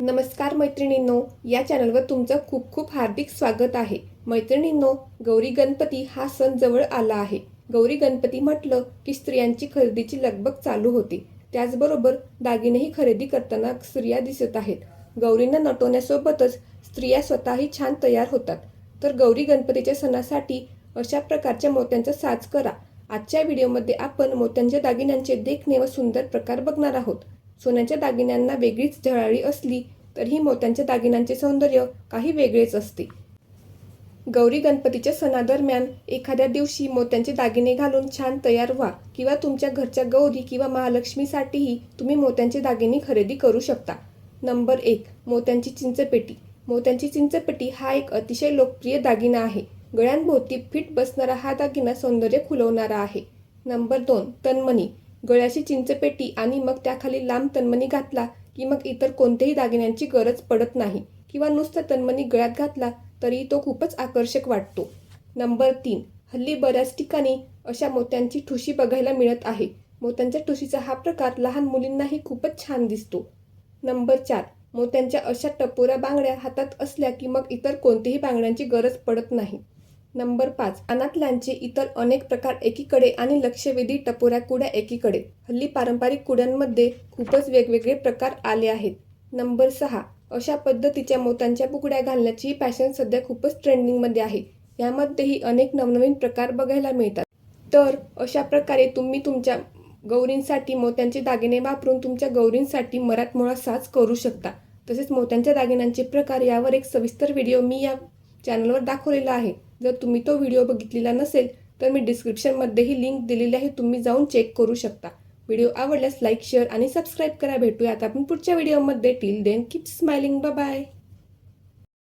नमस्कार मैत्रिणींनो या चॅनलवर तुमचं खूप खूप हार्दिक स्वागत आहे. मैत्रिणींनो गौरी गणपती हा सण जवळ आला आहे. गौरी गणपती म्हटलं की स्त्रियांची खरेदीची लगबग चालू होते. त्याचबरोबर दागिनेही खरेदी करताना स्त्रिया दिसत आहेत. गौरींना नटवण्यासोबतच स्त्रिया स्वतःही छान तयार होतात. तर गौरी गणपतीच्या सणासाठी अशा प्रकारच्या मोत्यांचा साज करा. आजच्या व्हिडिओमध्ये आपण मोत्यांच्या दागिन्यांचे देखणे व सुंदर प्रकार बघणार आहोत. सोन्याच्या दागिन्यांना वेगळीच झळाळी असली तरीही मोत्यांच्या दागिन्यांचे सौंदर्य काही वेगळेच असते. गौरी गणपतीच्या सणादरम्यान एखाद्या दिवशी मोत्यांचे दागिने घालून छान तयार व्हा किंवा तुमच्या घरच्या गौरी किंवा महालक्ष्मीसाठीही तुम्ही मोत्यांचे दागिने खरेदी करू शकता. नंबर एक मोत्यांची चिंचपेटी. मोत्यांची चिंचपेटी हा एक अतिशय लोकप्रिय दागिना आहे. गळ्यांभोवती फिट बसणारा हा दागिना सौंदर्य खुलवणारा आहे. नंबर दोन तन्मणी. गळ्याची चिंचपेटी आणि मग त्याखाली लांब तन्मणी घातला की मग इतर कोणत्याही दागिन्यांची गरज पडत नाही. किंवा नुसतं तन्मणी गळ्यात घातला तरी तो खूपच आकर्षक वाटतो. नंबर तीन. हल्ली बऱ्याच ठिकाणी अशा मोत्यांची ठुशी बघायला मिळत आहे. मोत्यांच्या ठुशीचा हा प्रकार लहान मुलींनाही खूपच छान दिसतो. नंबर चार. मोत्यांच्या अशा टपोऱ्या बांगड्या हातात असल्या की मग इतर कोणत्याही बांगड्यांची गरज पडत नाही. नंबर पाच. अनाथलांचे इतर अनेक प्रकार एकीकडे आणि लक्षवेधी टपोऱ्या कुड्या एकीकडे. हल्ली पारंपरिक कुड्यांमध्ये खूपच वेगवेगळे प्रकार आले आहेत. नंबर सहा. अशा पद्धतीच्या मोत्यांच्या बुकड्या घालण्याची फॅशन सध्या खूपच ट्रेंडिंगमध्ये आहे. यामध्येही अनेक नवनवीन प्रकार बघायला मिळतात. तर अशा प्रकारे तुम्ही तुमच्या गौरींसाठी मोत्यांचे दागिने वापरून तुमच्या गौरींसाठी मराठमोळा साज करू शकता. तसेच मोत्यांच्या दागिन्यांचे प्रकार यावर एक सविस्तर व्हिडिओ मी या चॅनलवर दाखवलेला आहे. जर तुम्ही तो व्हिडिओ बघितलेला नसेल तर मी डिस्क्रिप्शनमध्येही लिंक दिलेली आहे तुम्ही जाऊन चेक करू शकता. व्हिडिओ आवडल्यास लाईक शेअर आणि सबस्क्राईब करा. भेटूया आता आपण पुढच्या व्हिडिओमध्ये till then keep smiling bye